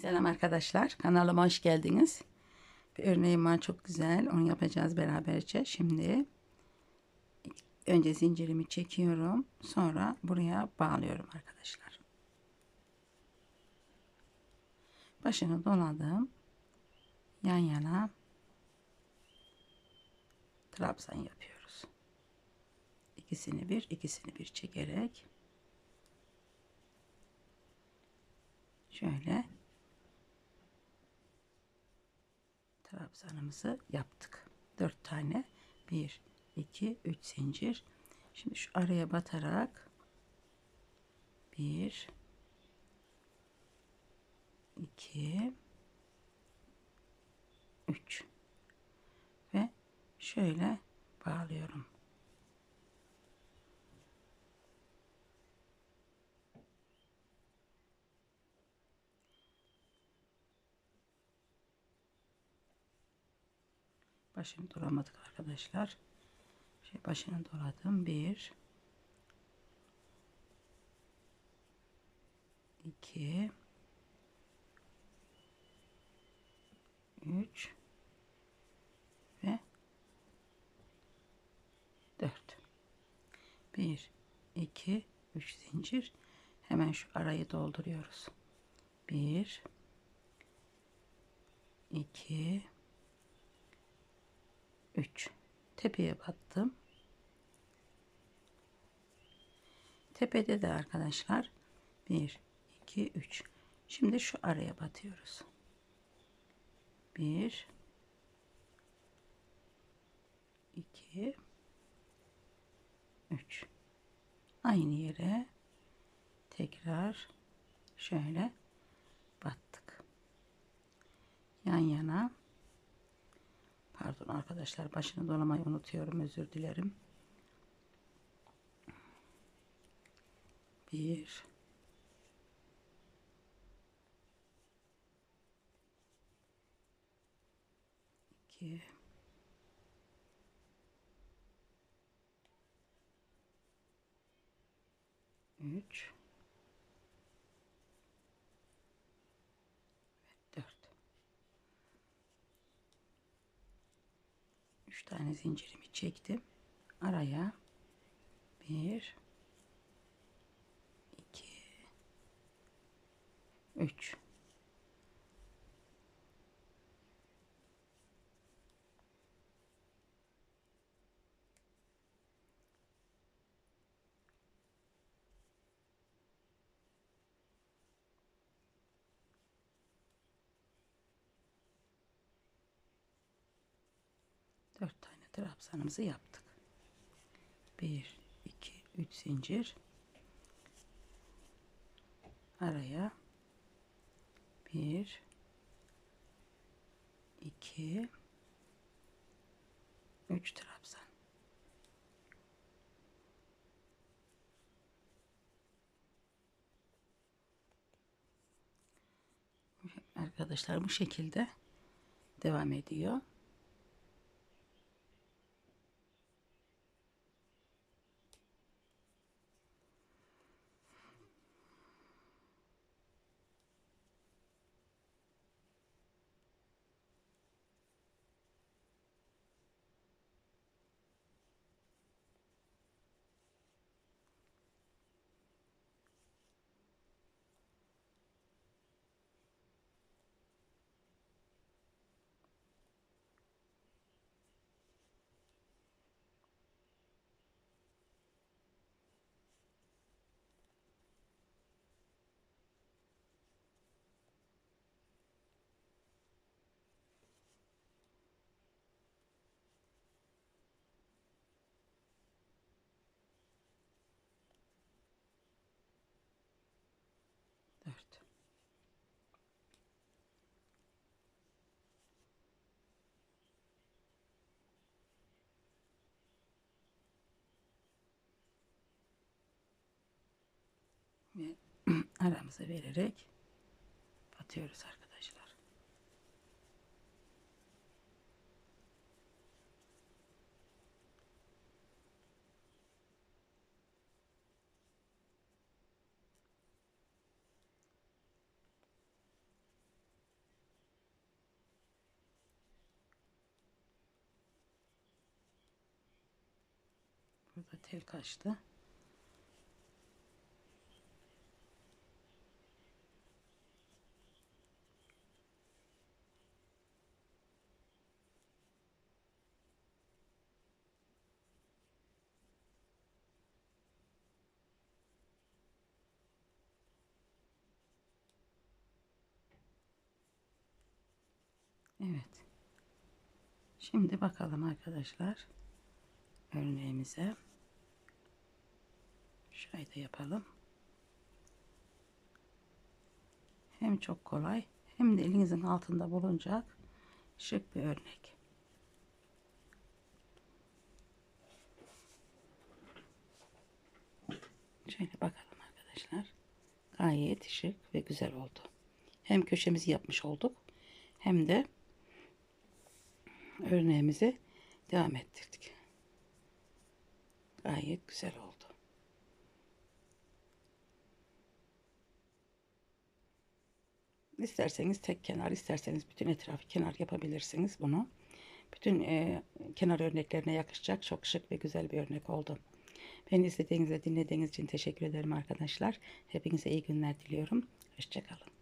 Selam arkadaşlar. Kanalıma hoş geldiniz. Bir örneğim var çok güzel. Onu yapacağız beraberce. Şimdi önce zincirimi çekiyorum. Sonra buraya bağlıyorum arkadaşlar. Başını doladım. Yan yana trabzan yapıyoruz. İkisini bir, ikisini bir çekerek şöyle trabzanımızı yaptık. 4 tane 1 2 3 zincir. Şimdi şu araya batarak 1 2 3 ve şöyle bağlıyorum. Başını dolamadık arkadaşlar. Şey başını doladım. Bir, iki, üç ve dört. Bir, iki, üç zincir. Hemen şu arayı dolduruyoruz. Bir, iki, 3 tepeye battım. Tepede de arkadaşlar 1 2 3 şimdi şu araya batıyoruz. 1 2 3 aynı yere tekrar şöyle battık. Yan yana Pardon arkadaşlar başını dolamayı unutuyorum özür dilerim. Bir. İki. Üç 3 tane zincirimi çektim. Araya 1 2 3 4 tane trabzanımızı yaptık. 1 2 3 zincir araya 1 2 3 trabzan arkadaşlar bu şekilde devam ediyor. ve aramıza vererek batıyoruz arkadaşlar. Burada tel kaçtı. Evet. Şimdi bakalım arkadaşlar örneğimize. Şurayı da yapalım. Hem çok kolay hem de elinizin altında bulunacak şık bir örnek. Şöyle bakalım arkadaşlar. Gayet şık ve güzel oldu. Hem köşemizi yapmış olduk hem de örneğimizi devam ettirdik. Gayet güzel oldu. İsterseniz tek kenar, isterseniz bütün etrafı kenar yapabilirsiniz bunu. Bütün e, kenar örneklerine yakışacak çok şık ve güzel bir örnek oldu. Beni izlediğiniz ve dinlediğiniz için teşekkür ederim arkadaşlar. Hepinize iyi günler diliyorum. Hoşçakalın.